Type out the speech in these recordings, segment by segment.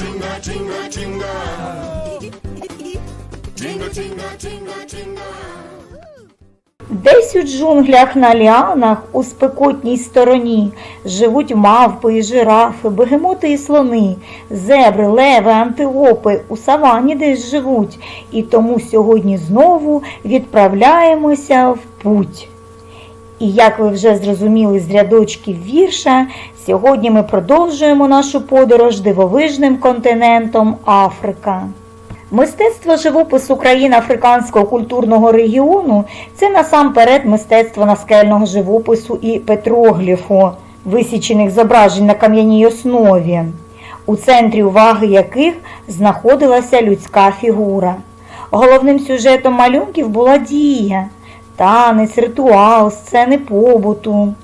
tinga, tinga, tinga. Tinga, tinga, tinga, tinga. Десь у джунглях на ліанах у спекотній стороні живуть мавпи жирафи, бегемоти і слони, зебри, леви, антилопи у савані десь живуть, і тому сьогодні знову відправляємося в путь. І як ви вже зрозуміли з рядочків вірша, сьогодні ми продовжуємо нашу подорож дивовижним континентом Африка. Мистецтво живопису країн Африканського культурного регіону це насамперед мистецтво наскельного живопису і петрогліфу, висічених зображень на кам'яній основі, у центрі уваги яких знаходилася людська фігура. Головним сюжетом малюнків була дія, танець, ритуал, сцени побуту.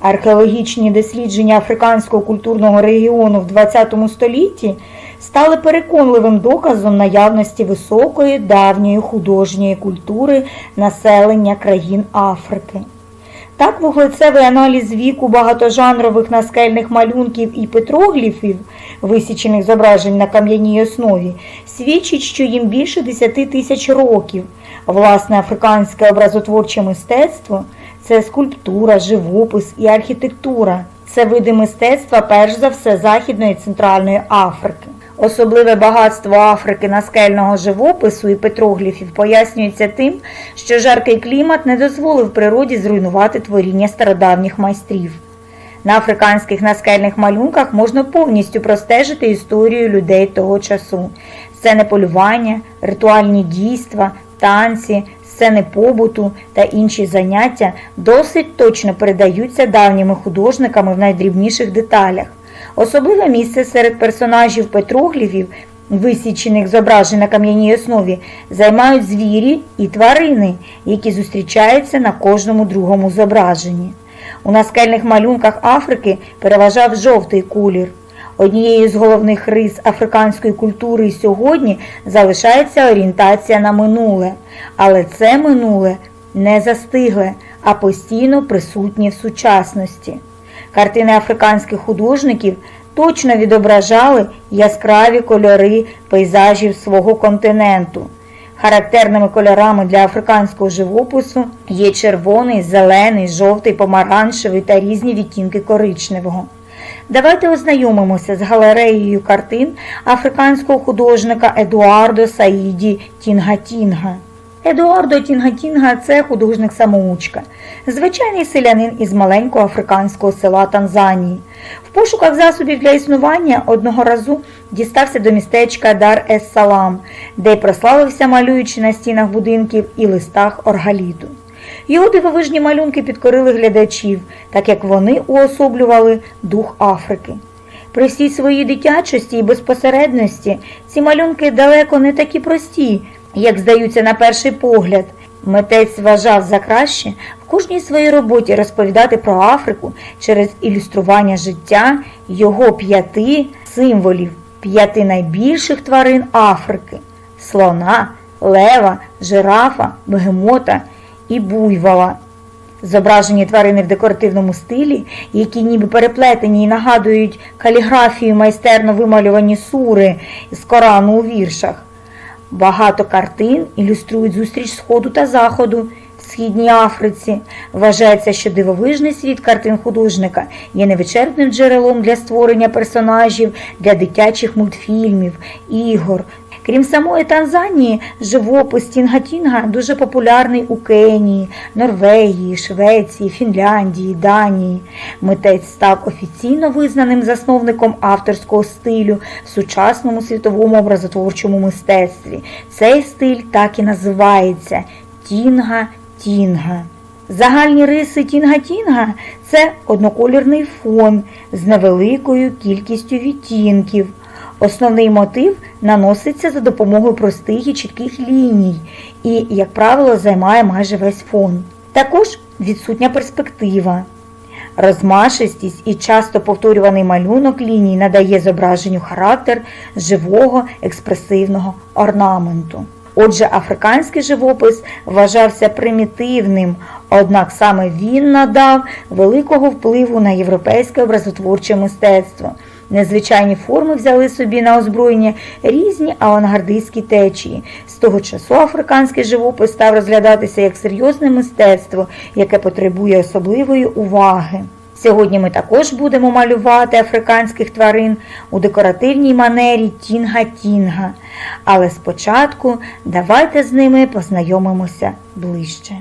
Археологічні дослідження африканського культурного регіону в ХХ столітті стали переконливим доказом наявності високої давньої художньої культури населення країн Африки. Так, вуглецевий аналіз віку багатожанрових наскельних малюнків і петрогліфів, висічених зображень на кам'яній основі, свідчить, що їм більше 10 тисяч років. Власне, африканське образотворче мистецтво це скульптура, живопис і архітектура. Це види мистецтва, перш за все, Західної і Центральної Африки. Особливе багатство Африки наскельного живопису і петрогліфів пояснюється тим, що жаркий клімат не дозволив природі зруйнувати творіння стародавніх майстрів. На африканських наскельних малюнках можна повністю простежити історію людей того часу, сцени полювання, ритуальні дійства, танці, сцени побуту та інші заняття досить точно передаються давніми художниками в найдрібніших деталях. Особливе місце серед персонажів петрогліфів, висічених зображень на кам'яній основі, займають звірі і тварини, які зустрічаються на кожному другому зображенні. У наскельних малюнках Африки переважав жовтий колір. Однією з головних рис африканської культури сьогодні залишається орієнтація на минуле, але це минуле не застигле, а постійно присутнє в сучасності. Картини африканських художників точно відображали яскраві кольори пейзажів свого континенту. Характерними кольорами для африканського живопису є червоний, зелений, жовтий, помаранчевий та різні відтінки коричневого. Давайте ознайомимося з галереєю картин африканського художника Едуардо Саїді Тінгатінга. Едуардо Тінгатінга це художник самоучка, звичайний селянин із маленького африканського села Танзанії. В пошуках засобів для існування одного разу дістався до містечка Дар ес Салам, де й прославився, малюючи на стінах будинків і листах оргаліту. Його дивовижні малюнки підкорили глядачів, так як вони уособлювали дух Африки. При всій своїй дитячості і безпосередності ці малюнки далеко не такі прості, як здаються на перший погляд. Митець вважав за краще в кожній своїй роботі розповідати про Африку через ілюстрування життя його п'яти символів, п'яти найбільших тварин Африки слона, лева, жирафа, бегемота і буйвола. Зображені тварини в декоративному стилі, які ніби переплетені і нагадують каліграфію майстерно вималювані сури з Корану у віршах. Багато картин ілюструють зустріч Сходу та Заходу в Східній Африці. Вважається, що дивовижний світ картин художника є невичерпним джерелом для створення персонажів для дитячих мультфільмів, ігор. Крім самої Танзанії, живопис Тінга-Тінга дуже популярний у Кенії, Норвегії, Швеції, Фінляндії, Данії. Митець став офіційно визнаним засновником авторського стилю в сучасному світовому образотворчому мистецтві. Цей стиль так і називається Тінга-Тінга. Загальні риси Тінга-Тінга це одноколірний фон з невеликою кількістю відтінків. Основний мотив наноситься за допомогою простих і чітких ліній і, як правило, займає майже весь фон. Також відсутня перспектива. Розмашистість і часто повторюваний малюнок ліній надає зображенню характер живого експресивного орнаменту. Отже, африканський живопис вважався примітивним, однак саме він надав великого впливу на європейське образотворче мистецтво. Незвичайні форми взяли собі на озброєння різні авангардистські течії. З того часу африканський живопис став розглядатися як серйозне мистецтво, яке потребує особливої уваги. Сьогодні ми також будемо малювати африканських тварин у декоративній манері тінга-тінга. Але спочатку давайте з ними познайомимося ближче.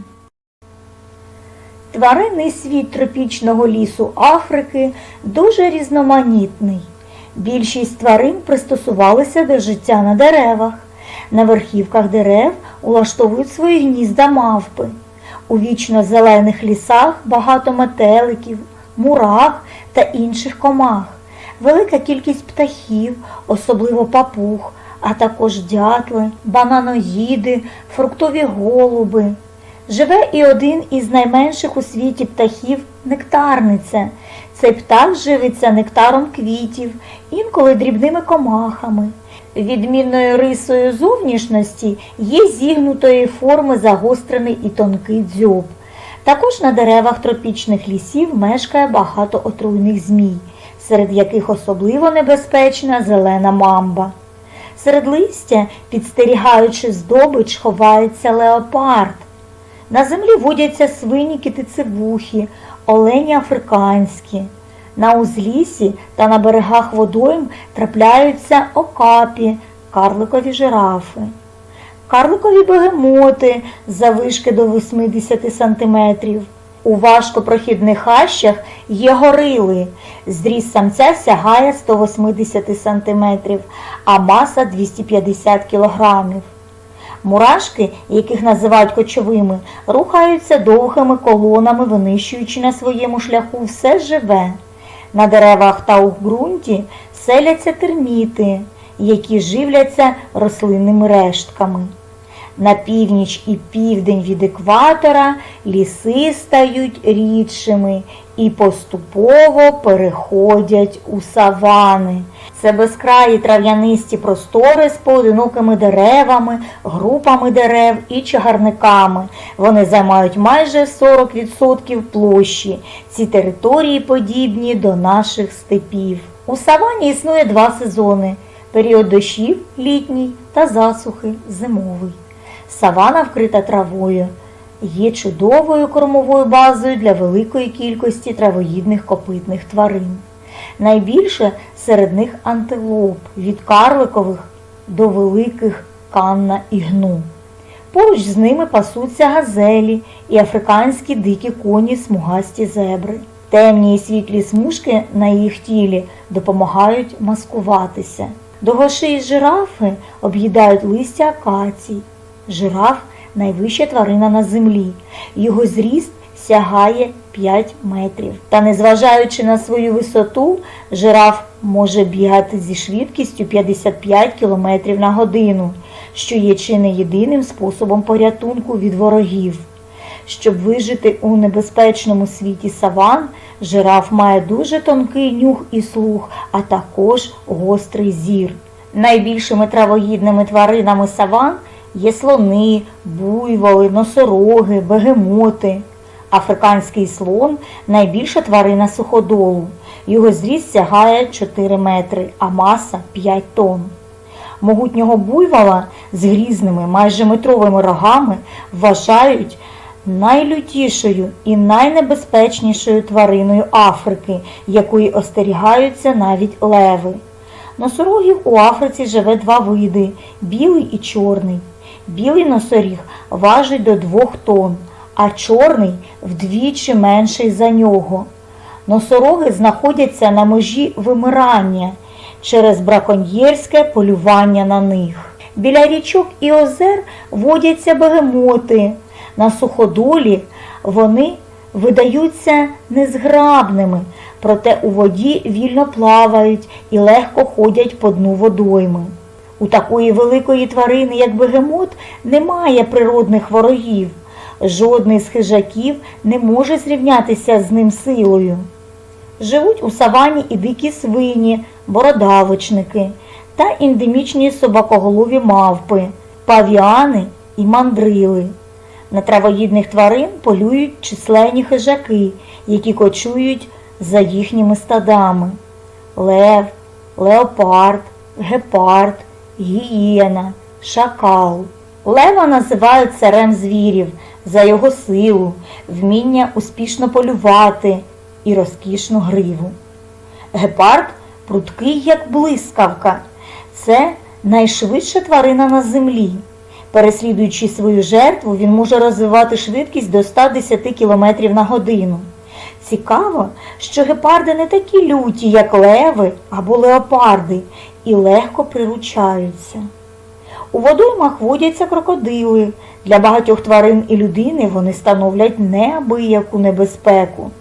Тваринний світ тропічного лісу Африки дуже різноманітний. Більшість тварин пристосувалися до життя на деревах. На верхівках дерев улаштовують свої гнізда мавпи. У вічно зелених лісах багато метеликів, мурах та інших комах. Велика кількість птахів, особливо папуг, а також дятли, бананоїди, фруктові голуби. Живе і один із найменших у світі птахів нектарниця. Цей птах живиться нектаром квітів, інколи дрібними комахами. Відмінною рисою зовнішності є зігнутої форми загострений і тонкий дзьоб. Також на деревах тропічних лісів мешкає багато отруйних змій, серед яких особливо небезпечна зелена мамба. Серед листя, підстерігаючи здобич, ховається леопард. На землі водяться свині китицевухи, олені африканські. На узлісі та на берегах водойм трапляються окапі, карликові жирафи. Карликові бегемоти завишки до 80 см. У важкопрохідних хащах є горили. Зріст самця сягає 180 см, а маса 250 кг. Мурашки, яких називають кочовими, рухаються довгими колонами, винищуючи на своєму шляху все живе. На деревах та у ґрунті селяться терміти, які живляться рослинними рештками. На північ і південь від екватора ліси стають рідшими і поступово переходять у савани. Це безкраї трав'янисті простори з поодинокими деревами, групами дерев і чагарниками. Вони займають майже 40% площі. Ці території подібні до наших степів. У савані існує два сезони: період дощів літній та засухи зимовий. Савана вкрита травою. Є чудовою кормовою базою для великої кількості травоїдних копитних тварин. Найбільше серед них антилоп від карликових до великих канна і гну. Поруч з ними пасуться газелі і африканські дикі коні смугасті зебри. Темні і світлі смужки на їх тілі допомагають маскуватися. Довгошиї жирафи об'їдають листя акацій. Жираф найвища тварина на землі. Його зріст сягає 5 метрів. Та незважаючи на свою висоту, жираф може бігати зі швидкістю 55 км на годину, що є чи не єдиним способом порятунку від ворогів. Щоб вижити у небезпечному світі саван, жираф має дуже тонкий нюх і слух, а також гострий зір. Найбільшими травоїдними тваринами саван є слони, буйволи, носороги, бегемоти. Африканський слон найбільша тварина суходолу. Його зріст сягає 4 метри, а маса 5 тонн. Могутнього буйвола з грізними майже метровими рогами вважають найлютішою і найнебезпечнішою твариною Африки, якої остерігаються навіть леви. Носорогів у Африці живе два види білий і чорний. Білий носоріг важить до 2 тонн, а чорний вдвічі менший за нього. Носороги знаходяться на межі вимирання через браконьєрське полювання на них. Біля річок і озер водяться бегемоти. На суходолі вони видаються незграбними, проте у воді вільно плавають і легко ходять по дну водойми. У такої великої тварини, як бегемот, немає природних ворогів. Жодний з хижаків не може зрівнятися з ним силою. Живуть у савані і дикі свині, бородавочники та ендемічні собакоголові мавпи, павіани і мандрили. На травоїдних тварин полюють численні хижаки, які кочують за їхніми стадами. лев, леопард, гепард, гієна, шакал. Лева називають царем звірів за його силу, вміння успішно полювати і розкішну гриву. Гепард прудкий, як блискавка. Це найшвидша тварина на землі. Переслідуючи свою жертву, він може розвивати швидкість до 110 км на годину. Цікаво, що гепарди не такі люті, як леви або леопарди, і легко приручаються. У водоймах водяться крокодили. Для багатьох тварин і людини вони становлять неабияку небезпеку.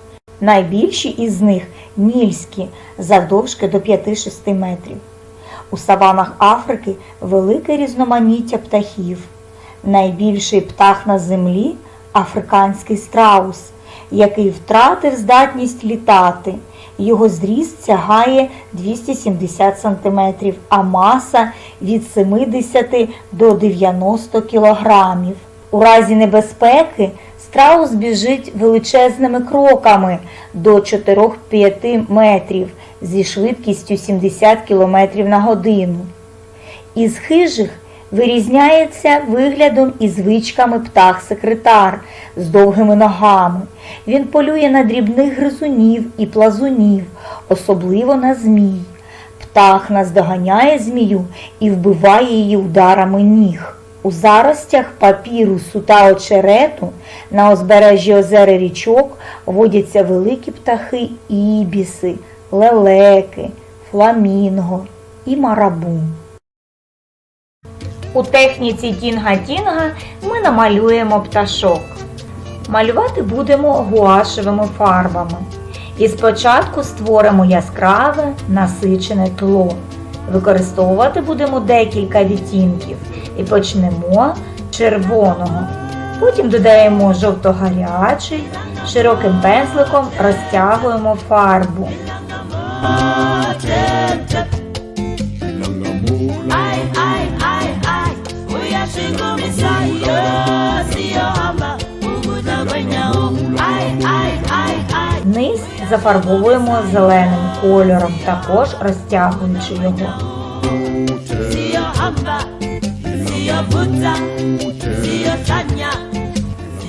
Найбільші із них нільські, завдовжки до 5-6 метрів. У саванах Африки велике різноманіття птахів. Найбільший птах на землі африканський страус, який втратив здатність літати. Його зріст сягає 270 см, а маса від 70 до 90 кг. У разі небезпеки страус біжить величезними кроками до 4-5 метрів зі швидкістю 70 км на годину. Із хижих вирізняється виглядом і звичками птах-секретар з довгими ногами. Він полює на дрібних гризунів і плазунів, особливо на змій. Птах наздоганяє змію і вбиває її ударами ніг. У заростях папірусу та очерету на узбережжі озер і річок водяться великі птахи ібіси, лелеки, фламінго і марабу. У техніці тінга-тінга ми намалюємо пташок. Малювати будемо гуашевими фарбами. І спочатку створимо яскраве насичене тло. Використовувати будемо декілька відтінків і почнемо з червоного. Потім додаємо жовто-гарячий, широким пензликом розтягуємо фарбу. Ai, ai, Низ зафарбовуємо зеленим кольором, також розтягуючи його.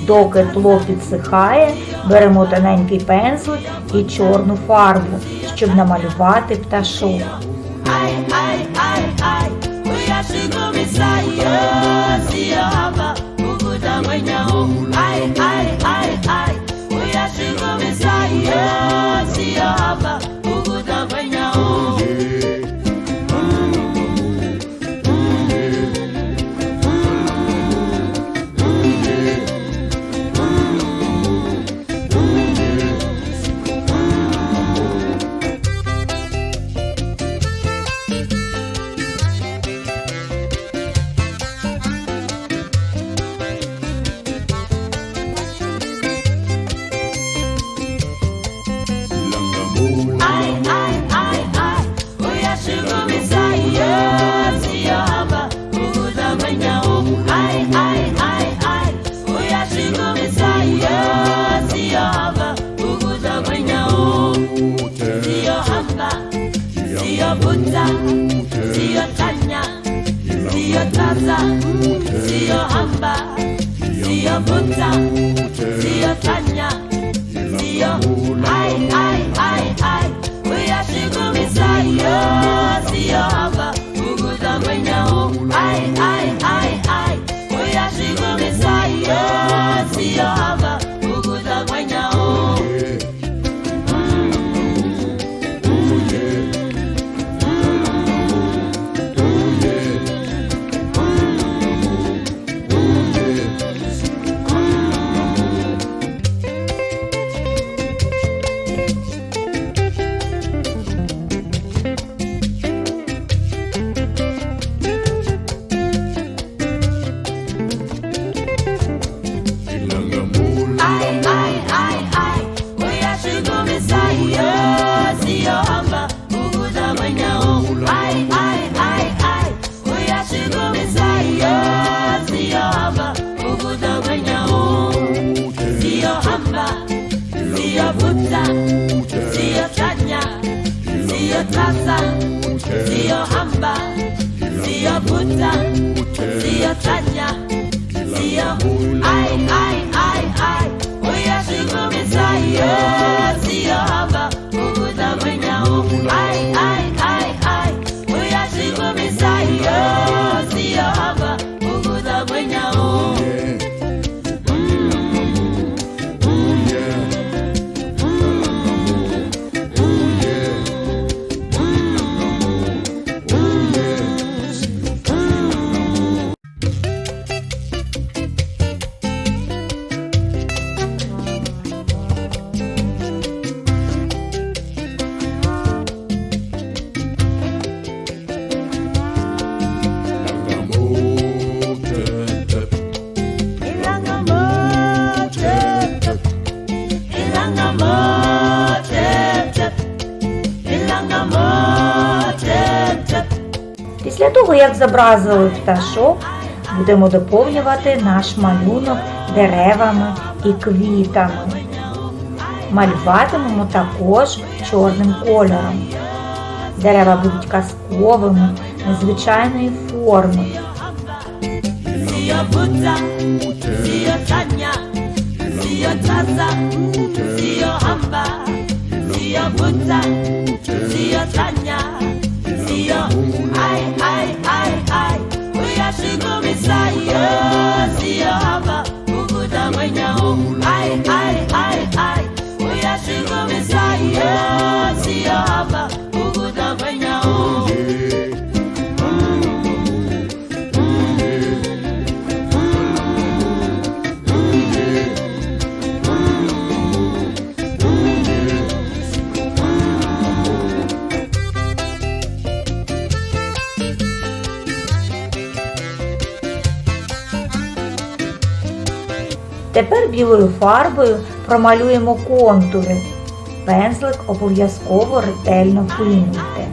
Доки тло підсихає, беремо тоненький пензлик і чорну фарбу, щоб намалювати пташок. Ai, ai, Siko Messiah, siyo hapa kukuta mwenye huu. I I I ai, uya Siko Messiah. taza, siyo chanya, siyo taza, siyo hamba, siyo vuta, siyo chanya siyo hamba, siyo see your taja. забразили пташок, будемо доповнювати наш малюнок деревами і квітами. Малюватимемо також чорним кольором. Дерева будуть казковими, незвичайної форми. Siyo Tanya, Siyo, ay, ay. Shika Messiah, Siahaba, Kukuda Mwenyao, ai, ai, ai. білою фарбою промалюємо контури. Пензлик обов'язково ретельно вимійте.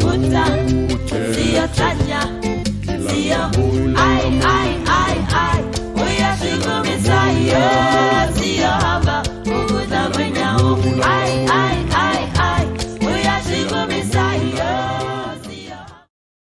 mafuta, sio chanya, sio ai ai ai ai, uyashiko